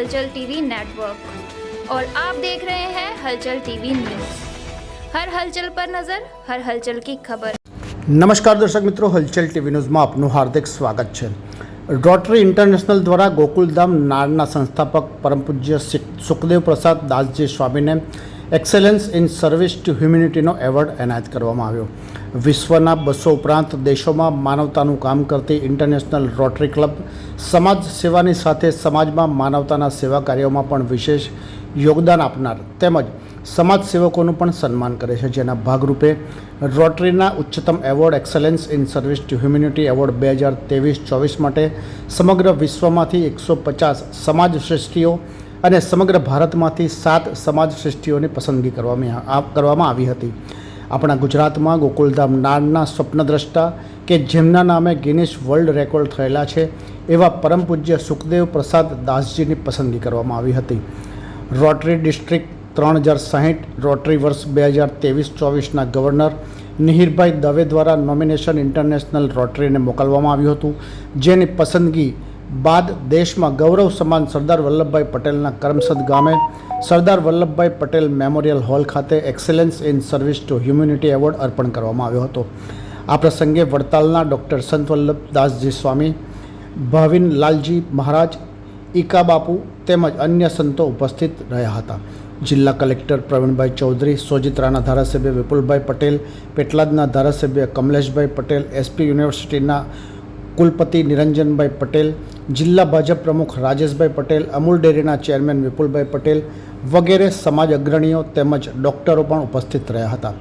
हलचल TV network और आप देख रहे हैं हलचल टीवी न्यूज हर हलचल पर नजर हर हलचल की खबर નમસ્કાર દર્શક મિત્રો હલચલ ટીવી ન્યૂઝમાં આપનું હાર્દિક સ્વાગત છે રોટરી ઇન્ટરનેશનલ દ્વારા ગોકુલધામ નાળના સંસ્થાપક પરમ પૂજ્ય શિક- સુખદેવ પ્રસાદ દાસજી સ્વામીને એક્સેલન્સ ઇન સર્વિસ ટુ હ્યુમિનિટીનો એવોર્ડ એનાયત કરવામાં આવ્યો. વિશ્વના બસો ઉપરાંત દેશોમાં માનવતાનું કામ કરતી ઇન્ટરનેશનલ રોટરી ક્લબ સમાજ સેવાની સાથે સમાજમાં માનવતાના સેવા કાર્યોમાં પણ વિશેષ યોગદાન આપનાર તેમજ સમાજ સેવકોનું પણ સન્માન કરે છે. જેના ભાગરૂપે રોટરીના ઉચ્ચતમ award excellence in service to humanity award બે હજાર ત્રેવીસ ચોવીસ માટે સમગ્ર વિશ્વમાંથી એકસો પચાસ સમાજ શ્રેષ્ઠીઓ અને સમગ્ર ભારતમાંથી સાત સમાજ શ્રેષ્ઠીઓની પસંદગી કરવામાં કરવામાં આવી હતી. આપણા ગુજરાતમાં ગોકુલધામ નાડના સ્વપ્નદ્રષ્ટા કે જેમના નામે ગિનિશ વર્લ્ડ રેકોર્ડ થયેલા છે, એવા પરમ પૂજ્ય સુખદેવ પ્રસાદ દાસજીની પસંદગી કરવામાં આવી હતી. રોટરી ડિસ્ટ્રિક્ટ ત્રણ હજાર સાહીઠ, રોટરી વર્ષ બે હજાર ત્રેવીસ ચોવીસના ગવર્નર મિહિરભાઈ દવે દ્વારા નોમિનેશન ઇન્ટરનેશનલ રોટરીને મોકલવામાં આવ્યું હતું, જેની પસંદગી બાદ દેશમાં ગૌરવ સમાન સરદાર વલ્લભભાઈ પટેલના કરમસદ ગામે સરદાર વલ્લભભાઈ પટેલ મેમોરિયલ હોલ ખાતે excellence in service to humanity award અર્પણ કરવામાં આવ્યો હતો. આ પ્રસંગે વડતાલના ડૉક્ટર સંત વલ્લભદાસજી સ્વામી, ભાવિન લાલજી મહારાજ, ઈકા બાપુ તેમજ અન્ય સંતો ઉપસ્થિત રહ્યા હતા. જિલ્લા કલેક્ટર પ્રવીણભાઈ ચૌધરી સોજિત્રાના ધારાસભ્ય વિપુલભાઈ પટેલ, પેટલાદના ધારાસભ્ય કમલેશભાઈ પટેલ, એસપી યુનિવર્સિટીના કુલપતિ નિરંજનભાઈ પટેલ, જિલ્લા ભાજપ પ્રમુખ રાજેશભાઈ પટેલ, અમૂલ ડેરીના ચેરમેન વિપુલભાઈ પટેલ વગેરે સમાજ અગ્રણીઓ તેમજ ડૉક્ટરો પણ ઉપસ્થિત રહ્યા હતા.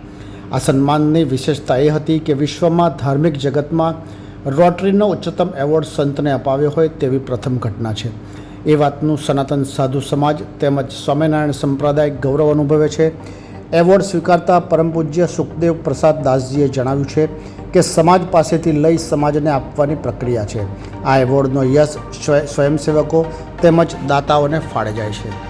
આ સન્માનની વિશેષતા એ હતી કે વિશ્વમાં ધાર્મિક જગતમાં રોટરીનો ઉચ્ચતમ એવોર્ડ સંતને અપાવ્યો હોય તેવી પ્રથમ ઘટના છે. એ વાતનું સનાતન સાધુ સમાજ તેમજ સ્વામિનારાયણ સંપ્રદાય ગૌરવ અનુભવે છે. એવોર્ડ સ્વીકારતા પરમ પૂજ્ય સુખદેવ પ્રસાદ દાસજીએ જણાવ્યું છે કે સમાજ પાસેથી લઈ સમાજને આપવાની પ્રક્રિયા છે. આ એવોર્ડનો યશ સ્વયંસેવકો તેમજ દાતાઓને ફાળે જાય છે.